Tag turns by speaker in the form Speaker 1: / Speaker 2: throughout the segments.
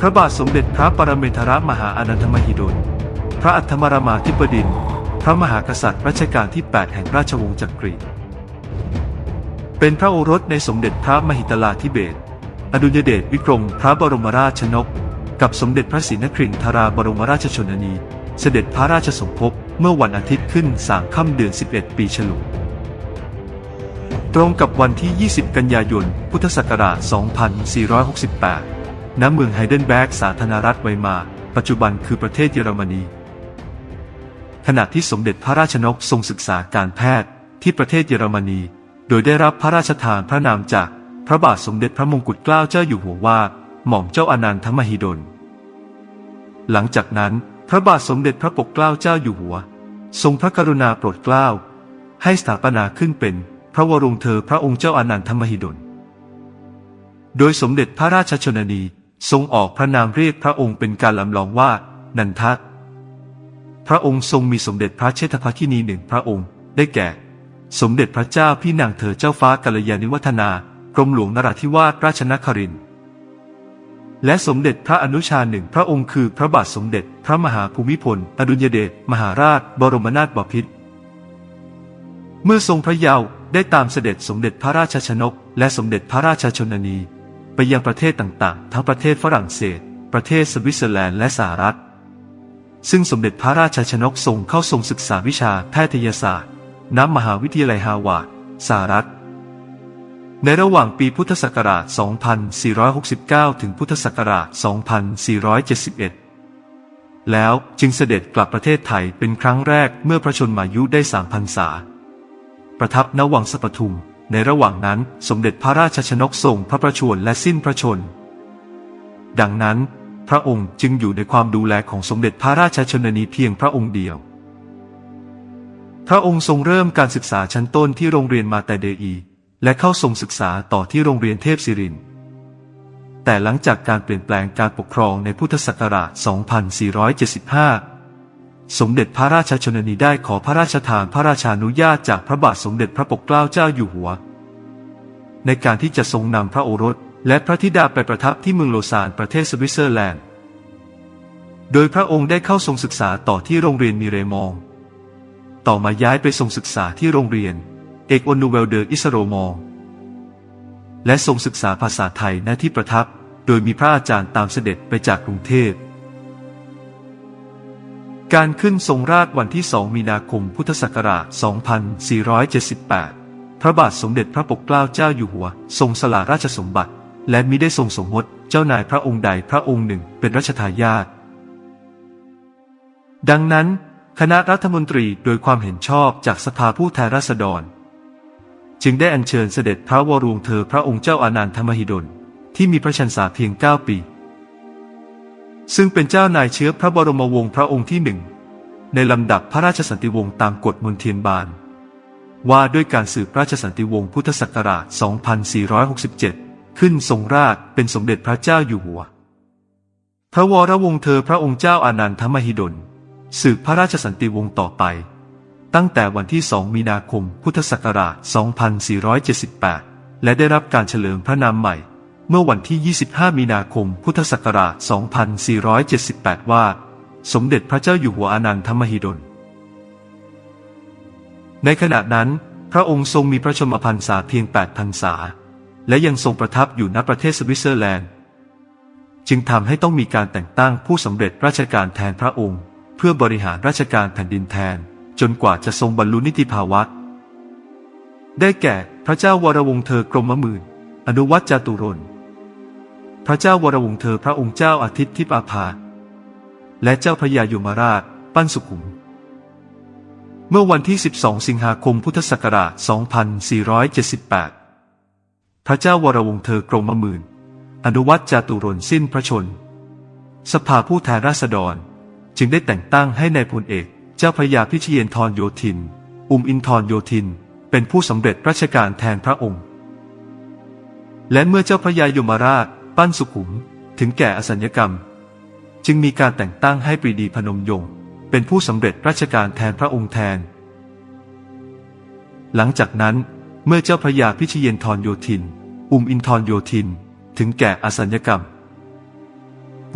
Speaker 1: พระบาทสมเด็จพระปรมินทรมหาอนันทมหิดล พระอัฏฐมรมาธิบดิน พระมหากษัตริย์รัชกาลที่ 8 แห่งราชวงศ์จักรี เป็นพระโอรสในสมเด็จพระมหิตลาธิเบศรอดุลยเดชวิกรมพระบรมราชนก กับสมเด็จพระศรีนครินทราบรมราชชนนี เสด็จพระราชสมภพเมื่อวันอาทิตย์ขึ้นสามค่ำเดือน 11 ปีฉลูตรงกับวันที่ 20 กันยายน พุทธศักราช 2468 ณเมืองไฮเดนเบิร์กสาธารณรัฐไวมา ปัจจุบันคือประเทศเยอรมนี ขณะที่สมเด็จพระราชนกทรงศึกษาการแพทย์ที่ประเทศเยอรมนี โดยได้รับพระราชทานพระนามจากพระบาทสมเด็จพระมงกุฎเกล้าเจ้าอยู่หัวว่า หม่อมเจ้าอนันทมหิดล หลังจากนั้นพระบาทสมเด็จพระปกเกล้าเจ้าอยู่หัว ทรงพระกรุณาโปรดเกล้า ให้สถาปนาขึ้นเป็นพระวรงเธอพระองค์เจ้าอนันทมหิดล โดยสมเด็จพระราชชนนี ทรงออกพระนามเรียกพระองค์เป็นการลำลองว่า นันทัตพระองค์ทรงมีสมเด็จพระเชษฐภคินีหนึ่งพระองค์ ได้แก่ สมเด็จพระเจ้าพี่นางเธอเจ้าฟ้ากัลยาณิวัฒนากรมหลวงนราธิวาสราชนครินทร์และสมเด็จพระอนุชาหนึ่งพระองค์คือพระบาทสมเด็จพระมหาภูมิพล อดุลยเดชมหาราช บรมนาถบพิตรเมื่อทรงพระเยาว์ได้ตามเสด็จสมเด็จพระราชชนก และสมเด็จพระราชชนนี ไปยังประเทศต่างๆ ทั้งประเทศฝรั่งเศส ประเทศสวิตเซอร์แลนด์และสหรัฐ ซึ่งสมเด็จพระราชชนกทรงเข้าทรงศึกษาวิชาแพทยศาสตร์ณมหาวิทยาลัยฮาวาดสหรัฐ ในระหว่างปีพุทธศักราช 2469 ถึงพุทธศักราช 2471 แล้วจึงเสด็จกลับประเทศไทยเป็นครั้งแรกเมื่อพระชนมายุได้สามพรรษา ประทับณวังสปทุม ในระหว่างนั้นสมเด็จพระราชชนกทรงพระประชวรและสิ้นพระชน ดังนั้นพระองค์จึงอยู่ในความดูแลของสมเด็จพระราชชนนีเพียงพระองค์เดียว พระองค์ทรงเริ่มการศึกษาชั้นต้นที่โรงเรียนมาแต่เดอี และเข้าทรงศึกษาต่อที่โรงเรียนเทพศิริน แต่หลังจากการเปลี่ยนแปลงการปกครองในพุทธศักราช 2475 สมเด็จพระราชชนนีได้ขอพระราชทานพระราชานุญาตจากพระบาทสมเด็จพระปกเกล้าเจ้าอยู่หัว ในการที่จะทรงนำพระโอรสและพระธิดาไปประทับที่เมืองโลซานประเทศสวิตเซอร์แลนด์ โดยพระองค์ได้เข้าทรงศึกษาต่อที่โรงเรียนมิเรมอง ต่อมาย้ายไปทรงศึกษาที่โรงเรียน เอกอนูเวลเดอร์อิสโรมอง และทรงศึกษาภาษาไทยณที่ประทับ โดยมีพระอาจารย์ตามเสด็จไปจากกรุงเทพ การขึ้นทรงราชวันที่ 2 มีนาคม พุทธศักราช 2478 พระบาทสมเด็จพระปกเกล้าเจ้าอยู่หัว ทรงสละราชสมบัติ และมิได้ทรงสมมติเจ้านายพระองค์ใดพระองค์หนึ่งเป็นรัชทายาท ดังนั้น คณะรัฐมนตรีโดยความเห็นชอบจากสภาผู้แทนราษฎร จึงได้อัญเชิญเสด็จพระวรวงเธอพระองค์เจ้าอานันทมหิดล ที่มีพระชนษาเพียง 9 ปี ซึ่งเป็นเจ้านายเชื้อพระบรมวงศ์พระองค์ที่หนึ่งในลำดับพระราชสันติวงศ์ตามกฎมนเทียนบานว่าด้วยการสืบราชสันติวงศ์พุทธศักราช 2467 ขึ้นทรงราชเป็นสมเด็จพระเจ้าอยู่หัว พระวรวงศ์เธอพระองค์เจ้าอานันทมหิดล สืบพระราชสันติวงศ์ต่อไป ตั้งแต่วันที่ 2 มีนาคมพุทธศักราช 2478 และได้รับการเฉลิมพระนามใหม่ เมื่อวันที่ 25 มีนาคม พุทธศักราช 2478 ว่า สมเด็จพระเจ้าอยู่หัวอานันทมหิดล ในขณะนั้น พระองค์ทรงมีพระชนมพรรษาเพียง 8 พรรษา และยังทรงประทับอยู่ณประเทศสวิตเซอร์แลนด์ จึงทำให้ต้องมีการแต่งตั้งผู้สำเร็จราชการแทนพระองค์ เพื่อบริหารราชการแผ่นดินแทน จนกว่าจะทรงบรรลุนิติภาวะ ได้แก่พระเจ้าวรวงเธอกรมมื่น อนุวัตจตุรน พระเจ้าวรวงเธอพระองค์เจ้าอาทิตย์ทิพอาภา และเจ้าพระยายมราช ปั้นสุขุม เมื่อวันที่ 12 สิงหาคมพุทธศักราช 2478 พระเจ้าวรวงเธอกรมหมื่น อนุวัตจาตุรนสิ้นพระชน สภาผู้แทนราษฎร จึงได้แต่งตั้งให้ในายพลเอก เจ้าพระยาพิชเยนทรโยธิน อุมอินทรโยธิน เป็นผู้สำเร็จราชการแทนพระองค์ และเมื่อเจ้าพระยายมราช ปั้นสุขุมถึงแก่อสัญญกรรม จึงมีการแต่งตั้งให้ปรีดีพนมยงค์เป็นผู้สำเร็จราชการแทนพระองค์แทน หลังจากนั้นเมื่อเจ้าพระยาพิชเยนทรโยธิน อุมอินทรโยธิน ถึงแก่อสัญญกรรม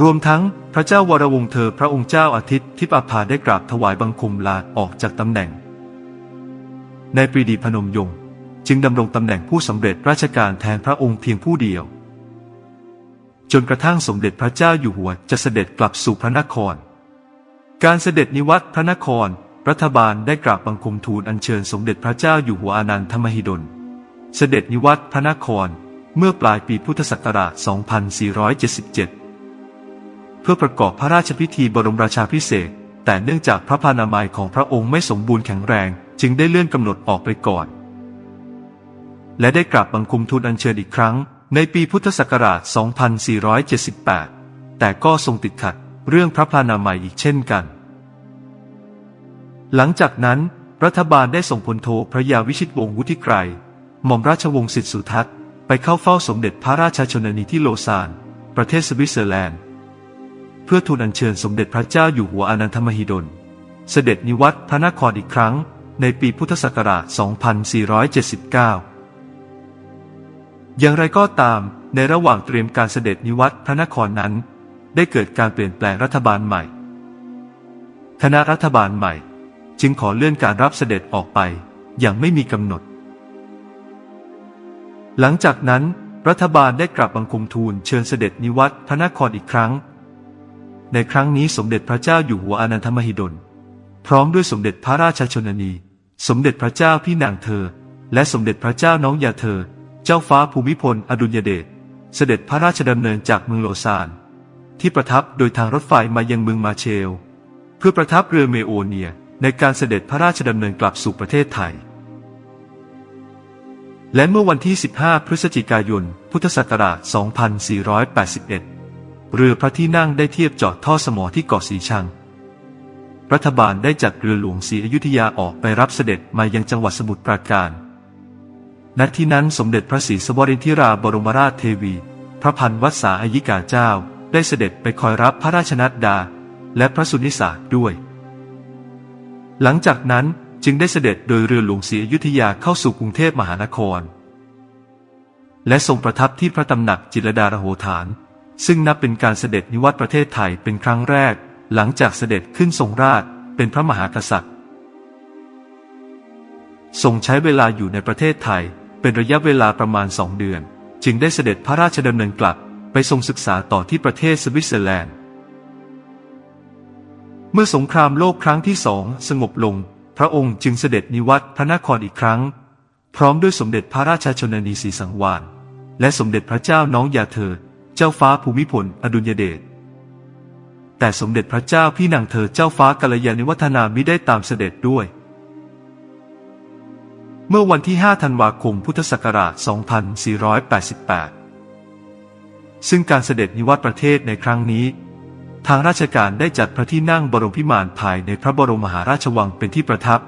Speaker 1: รวมทั้งพระเจ้าวรวงเธอพระองค์เจ้าอาทิตย์ทิพอาภาได้กราบถวายบังคมลาออกจากตำแหน่ง ในปรีดีพนมยงค์จึงดำรงตำแหน่งผู้สำเร็จราชการแทนพระองค์เพียงผู้เดียว จนกระทั่งสมเด็จพระเจ้าอยู่หัวจะเสด็จกลับสู่พระนคร การเสด็จนิวัตพระนคร รัฐบาลได้กราบบังคมทูลอัญเชิญสมเด็จพระเจ้าอยู่หัวอานันทมหิดล เสด็จนิวัตพระนครเมื่อปลายปีพุทธศักราช 2477 เพื่อประกอบพระราชพิธีบรมราชาพิเศษ แต่เนื่องจากพระพานามัยของพระองค์ไม่สมบูรณ์แข็งแรง จึงได้เลื่อนกำหนดออกไปก่อน และได้กราบบังคมทูลอัญเชิญอีกครั้ง ในปีพุทธศักราช 2478 แต่ก็ทรงติดขัดเรื่องพระพานามัยอีกเช่นกัน หลังจากนั้นรัฐบาลได้ส่งพลโทพระยาวิชิตวงศ์วุฒิไกรหม่อมราชวงศ์สิทธิสุทัศน์ไปเข้าเฝ้าสมเด็จพระราชชนนีที่โลซาน ประเทศสวิตเซอร์แลนด์ เพื่อทูลอัญเชิญสมเด็จพระเจ้าอยู่หัวอนันทมหิดล เสด็จนิวัตรพระนครอีกครั้ง ในปีพุทธศักราช 2479 อย่างไรก็ตามในระหว่างเตรียมการเสด็จนิวัตรพระนครนั้น ได้เกิดการเปลี่ยนแปลงรัฐบาลใหม่ คณะรัฐบาลใหม่ จึงขอเลื่อนการรับเสด็จออกไปอย่างไม่มีกำหนด หลังจากนั้น รัฐบาลได้กลับบังคมทูลเชิญเสด็จนิวัตรพระนครอีกครั้ง ในครั้งนี้สมเด็จพระเจ้าอยู่หัวอนันทมหิดล พร้อมด้วยสมเด็จพระราชชนนี สมเด็จพระเจ้าพี่นางเธอ และสมเด็จพระเจ้าน้องยาเธอ เจ้าฟ้าภูมิพลอดุลยเดชเสด็จพระราชดำเนินจากเมืองโลซาน ที่ประทับโดยทางรถไฟมายังเมืองมาเชล เพื่อประทับเรือเมโอเนียในการเสด็จพระราชดำเนินกลับสู่ประเทศไทย และเมื่อวันที่ 15 พฤศจิกายน พุทธศักราช 2481 เรือพระที่นั่งได้เทียบจอดท่อสมอที่เกาะสีชัง รัฐบาลได้จัดเรือหลวงศรีอยุธยาออกไปรับเสด็จมายังจังหวัดสมุทรปราการ ณที่นั้นสมเด็จพระศรีสวรินทิราบรมราชเทวี พระพันวัษสาอายิกาเจ้า ได้เสด็จไปคอยรับพระราชนัดดา และพระสุนิสาด้วย หลังจากนั้นจึงได้เสด็จโดยเรือหลวงศรีอยุธยาเข้าสู่กรุงเทพมหานคร และทรงประทับที่พระตำหนักจิรดารโหฐาน ซึ่งนับเป็นการเสด็จนิวัตประเทศไทยเป็นครั้งแรก หลังจากเสด็จขึ้นทรงราชเป็นพระมหากษัตริย์ทรงใช้เวลาอยู่ในประเทศไทย เป็นระยะเวลาประมาณสองเดือน จึงได้เสด็จพระราชดำเนินกลับไปทรงศึกษาต่อที่ประเทศสวิตเซอร์แลนด์ เมื่อสงครามโลกครั้งที่สองสงบลง พระองค์จึงเสด็จนิวัตพระนครอีกครั้ง พร้อมด้วยสมเด็จพระราชชนนีศรีสังวานและสมเด็จพระเจ้าน้องยาเธอ เจ้าฟ้าภูมิพล อดุลยเดชแต่สมเด็จพระเจ้าพี่นางเธอเจ้าฟ้ากัลยาณิวัฒนามิได้ตามเสด็จด้วย เมื่อวันที่ 5 ธันวาคม พุทธศักราช 2488 ซึ่งการเสด็จนิวัตประเทศในครั้งนี้ ทางราชการได้จัดพระที่นั่งบรมพิมานภายในพระบรมมหาราชวังเป็นที่ประทับ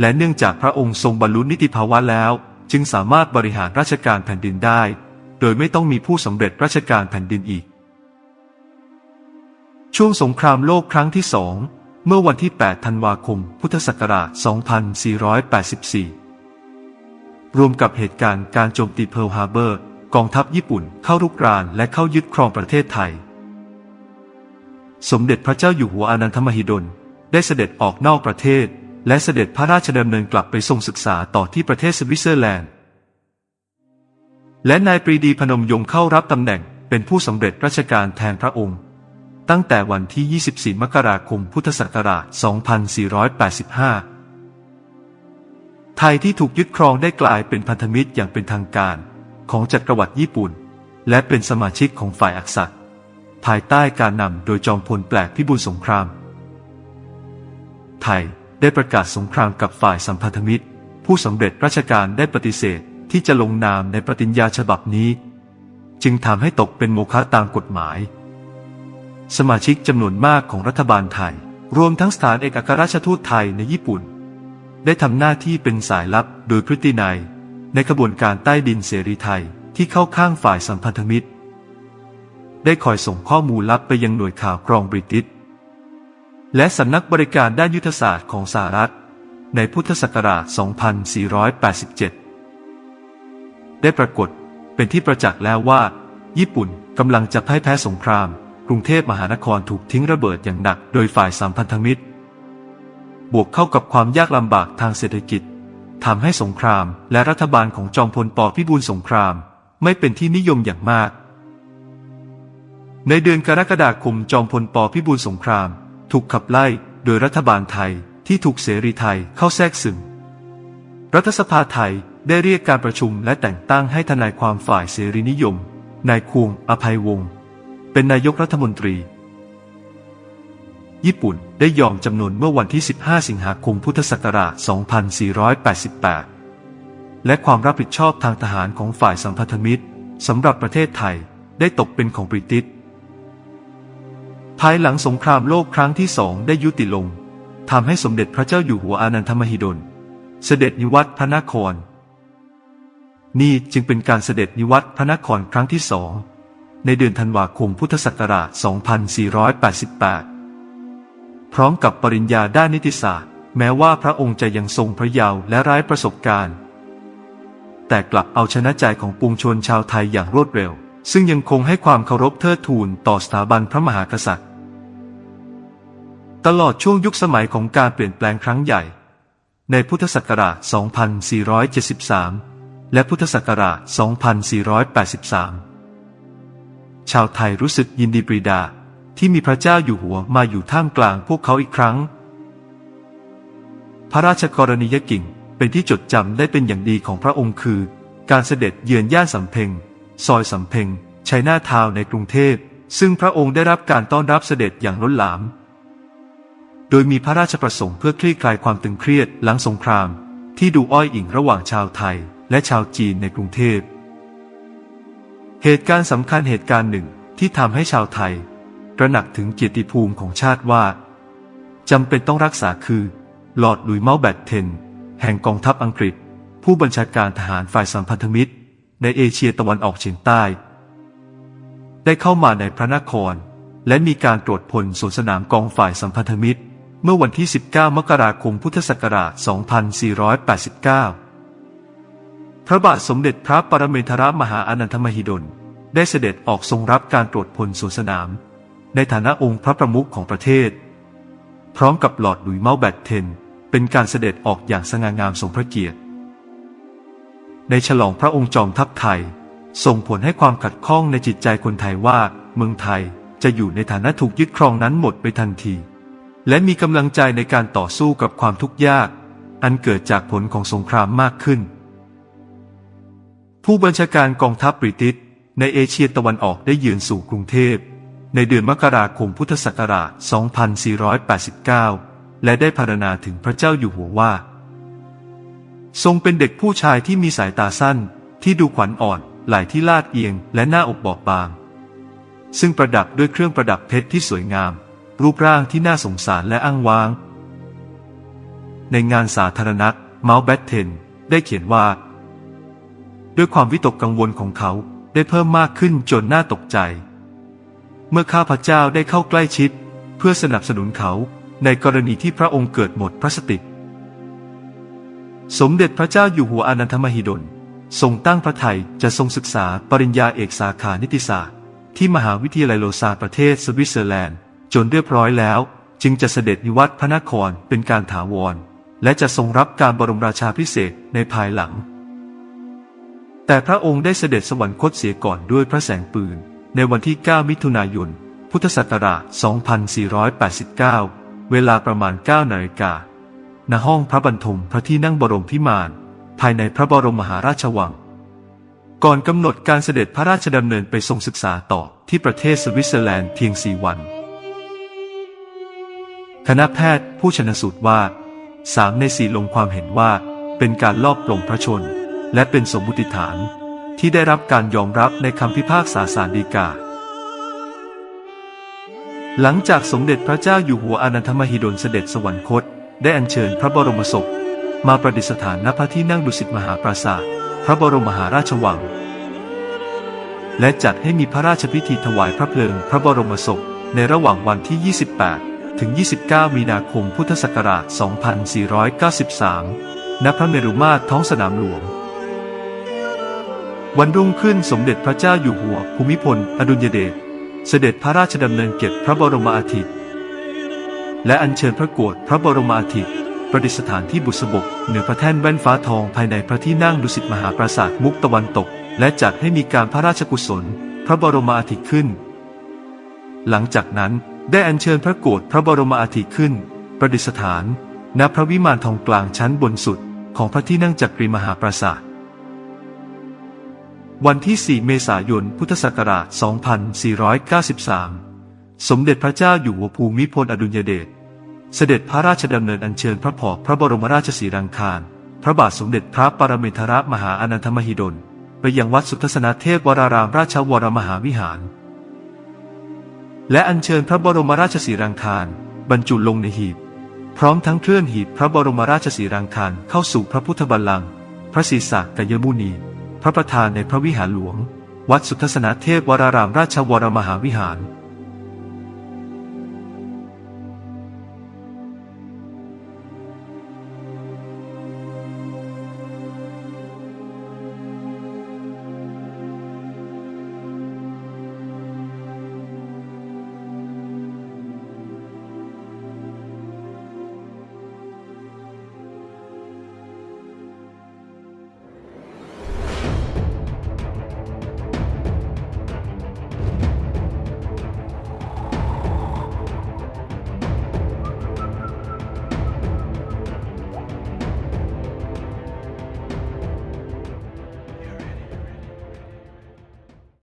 Speaker 1: และเนื่องจากพระองค์ทรงบรรลุนิติภาวะแล้ว จึงสามารถบริหารราชการแผ่นดินได้ โดยไม่ต้องมีผู้สำเร็จราชการแผ่นดินอีก ช่วงสงครามโลกครั้งที่สอง เมื่อวันที่ 8 ธันวาคม พุทธศักราช 2484 รวมกับเหตุการณ์การโจมตีเพิร์ลฮาร์เบอร์ กองทัพญี่ปุ่นเข้ารุกรานและเข้ายึดครองประเทศไทย สมเด็จพระเจ้าอยู่หัวอนันทมหิดล ได้เสด็จออกนอกประเทศ และเสด็จพระราชดำเนินกลับไปทรงศึกษาต่อที่ประเทศสวิตเซอร์แลนด์ และนายปรีดีพนมยงค์เข้ารับตำแหน่งเป็นผู้สำเร็จราชการแทนพระองค์ ตั้งแต่วันที่ 24 มกราคม พุทธศักราช 2485 ไทยที่ถูกยึดครองได้กลายเป็นพันธมิตรอย่างเป็นทางการ ของจักรวรรดิญี่ปุ่น และเป็นสมาชิกของฝ่ายอักษะภายใต้การนำโดยจอมพลแปลกพิบูลสงคราม ไทยได้ประกาศสงครามกับฝ่ายสัมพันธมิตร ผู้สำเร็จราชการได้ปฏิเสธที่จะลงนามในปฏิญญาฉบับนี้ จึงทำให้ตกเป็นโมฆะตามกฎหมาย สมาชิกจำนวนมากของรัฐบาลไทย รวมทั้งสถานเอกอัครราชทูตไทยในญี่ปุ่น ได้ทำหน้าที่เป็นสายลับโดยพฤตินัยในขบวนการใต้ดินเสรีไทยที่เข้าข้างฝ่ายสัมพันธมิตร ได้คอยส่งข้อมูลลับไปยังหน่วยข่าวกรองบริติชและสำนักบริการด้านยุทธศาสตร์ของสหรัฐ ในพุทธศักราช 2487 ได้ปรากฏเป็นที่ประจักษ์แล้วว่า ญี่ปุ่นกำลังจะพ่ายแพ้สงคราม กรุงเทพมหานครถูกทิ้งระเบิดอย่างหนักโดยฝ่ายสามพันธมิตร บวกเข้ากับความยากลำบากทางเศรษฐกิจทำให้สงครามและรัฐบาลของจอมพลปพิบูลสงคราม ไม่เป็นที่นิยมอย่างมาก ในเดือนกรกฎาคมจอมพลปพิบูลสงคราม ถูกขับไล่โดยรัฐบาลไทยที่ถูกเสรีไทยเข้าแทรกซึมรัฐสภาไทยได้เรียกการประชุมและแต่งตั้งให้ทนายความฝ่ายเสรีนิยมนายควงอภัยวงศ์ เป็นนายกรัฐมนตรี ญี่ปุ่นได้ยอมจำนนเมื่อวันที่ 15 สิงหาคมพุทธศักราช 2488 และความรับผิดชอบทางทหารของฝ่ายสัมพันธมิตรสำหรับประเทศไทยได้ตกเป็นของบริติชภายหลังสงครามโลกครั้งที่สองได้ยุติลงทำให้สมเด็จพระเจ้าอยู่หัวอานันทมหิดล เสด็จนิวัตพระนคร นี่จึงเป็นการเสด็จนิวัตพระนครครั้งที่สอง ในเดือนธันวาคมพุทธศักราช 2488 พร้อมกับปริญญาด้านนิติศาสตร์ แม้ว่าพระองค์จะยังทรงพระเยาว์และไร้ประสบการณ์ แต่กลับเอาชนะใจของปวงชนชาวไทยอย่างรวดเร็ว ซึ่งยังคงให้ความเคารพเทิดทูนต่อสถาบันพระมหากษัตริย์ ตลอดช่วงยุคสมัยของการเปลี่ยนแปลงครั้งใหญ่ ในพุทธศักราช 2473 และพุทธศักราช 2483 ชาวไทยรู้สึกยินดีปรีดา ที่มีพระเจ้าอยู่หัวมาอยู่ท่ามกลางพวกเขาอีกครั้ง พระราชกรณียกิจเป็นที่จดจำได้เป็นอย่างดีของพระองค์คือ การเสด็จเยือนย่านสำเพ็งซอยสำเพ็งชัยนาทาวในกรุงเทพ ซึ่งพระองค์ได้รับการต้อนรับเสด็จอย่างล้นหลาม โดยมีพระราชประสงค์เพื่อคลี่คลายความตึงเครียดหลังสงคราม ที่ดูอ้อยอิงระหว่างชาวไทยและชาวจีนในกรุงเทพ เหตุการณ์สำคัญเหตุการณ์หนึ่งที่ทำให้ชาวไทยตระหนักถึงเกียรติภูมิของชาติว่าจำเป็นต้องรักษาคือลอร์ดลุยเมาแบตเทน แห่งกองทัพอังกฤษ ผู้บัญชาการทหารฝ่ายสัมพันธมิตร ในเอเชียตะวันออกเฉียงใต้ ได้เข้ามาในพระนคร และมีการตรวจพลสวนสนามกองฝ่ายสัมพันธมิตร เมื่อวันที่ 19 มกราคมพุทธศักราช 2489 ระบาทสมเด็จพระปรเมนทรมหาอนันทมหิดล ได้เสด็จออกทรงรับการตรวจพลสวนสนาม ในฐานะองค์พระประมุขของประเทศ พร้อมกับหลอดหลุยเมาแบตเทน เป็นการเสด็จออกอย่างสง่างามสมพระเกียรติ ในฉลองพระองค์จอมทัพไทย ส่งผลให้ความขัดข้องในจิตใจคนไทยว่าเมืองไทยจะอยู่ในฐานะถูกยึดครองนั้นหมดไปทันที และมีกำลังใจในการต่อสู้กับความทุกข์ยาก อันเกิดจากผลของสงครามมากขึ้น ผู้บัญชาการกองทัพบริติชในเอเชียตะวันออกได้ยืนสู่กรุงเทพ ในเดือนมกราคมพุทธศักราช 2489 และได้พรรณนาถึงพระเจ้าอยู่หัวว่า ทรงเป็นเด็กผู้ชายที่มีสายตาสั้น ที่ดูขวัญอ่อน ไหล่ที่ลาดเอียง และหน้าอกบอบบาง ซึ่งประดับด้วยเครื่องประดับเพชรที่สวยงาม รูปร่างที่น่าสงสารและอ้างว้าง ในงานสาธารณะเมาส์แบทเทน ได้เขียนว่า ด้วยความวิตกกังวลของเขาได้เพิ่มมากขึ้นจนน่าตกใจ เมื่อข้าพเจ้าได้เข้าใกล้ชิด เพื่อสนับสนุนเขาในกรณีที่พระองค์เกิดหมดพระสติสมเด็จพระเจ้าอยู่หัวอนันทมหิดล ทรงตั้งพระไทยจะทรงศึกษาปริญญาเอกสาขานิติศาสตร์ ที่มหาวิทยาลัยโลซานประเทศสวิตเซอร์แลนด์ จนเรียบร้อยแล้ว จึงจะเสด็จนิวัตพระนครเป็นการถาวร และจะทรงรับการบรมราชาพิเศษในภายหลัง แต่พระองค์ได้เสด็จสวรรคตเสียก่อนด้วยพระแสงปืน ในวันที่ 9 มิถุนายน พุทธศักราช 2489 เวลาประมาณ 9 นาฬิกา ณ ห้องพระบรรทมพระที่นั่งบรมพิมาน ภายในพระบรมมหาราชวัง ก่อนกำหนดการเสด็จพระราชดำเนินไปทรงศึกษาต่อที่ประเทศสวิตเซอร์แลนด์เพียงสี่วัน คณะแพทย์ผู้ชนสูตรว่าสามในสี่ลงความเห็นว่าเป็นการลอบปลงพระชน และเป็นสมมุติฐานที่ได้รับการยอมรับในคำพิพากษาศาลฎีกา หลังจากสมเด็จพระเจ้าอยู่หัวอนันทมหิดลเสด็จสวรรคต ได้อัญเชิญพระบรมศพ มาประดิษฐานณพระที่นั่งดุสิตมหาปราสาท พระบรมมหาราชวัง และจัดให้มีพระราชพิธีถวายพระเพลิงพระบรมศพในระหว่างวันที่ 28 ถึง 29 มีนาคมพุทธศักราช 2493 ณ พระเมรุมาตรท้องสนามหลวง วันรุ่งขึ้นสมเด็จพระเจ้าอยู่หัวภูมิพล อดุลยเดชเสด็จพระราชดำเนินเก็บพระบรมอาทิตย์และอัญเชิญพระโกรธพระบรมอาทิตย์ประดิษฐานที่บุษบกเหนือพระแท่นแว่นฟ้าทองภายในพระที่นั่งดุสิตมหาปราสาทมุกตะวันตก และจัดให้มีการพระราชกุศล พระบรมอาทิตย์ขึ้น หลังจากนั้นได้อัญเชิญพระโกรธพระบรมอาทิตย์ขึ้น ประดิษฐานณพระวิมานทองกลางชั้นบนสุดของพระที่นั่งจักรีมหาปราสาท วันที่ 4 เมษายน พุทธศักราช 2493 สมเด็จพระเจ้าอยู่หัวภูมิพลอดุลยเดช เสด็จพระราชดำเนินอัญเชิญพระผอพระบรมราชสีรังคาร พระบาทสมเด็จพระปรมินทรมหาอนันทมหิดล ไปยังวัดสุทัศนเทพวรารามราชวรมหาวิหาร และอัญเชิญพระบรมราชสีรังคาร บรรจุลงในหีบ พร้อมทั้งเคลื่อนหีบพระบรมราชสีรังคารเข้าสู่พระพุทธบัลลังก์พระศีรษะกยมุนี พระประธานในพระวิหารหลวง วัดสุทัศนเทพวรารามราชวรมหาวิหาร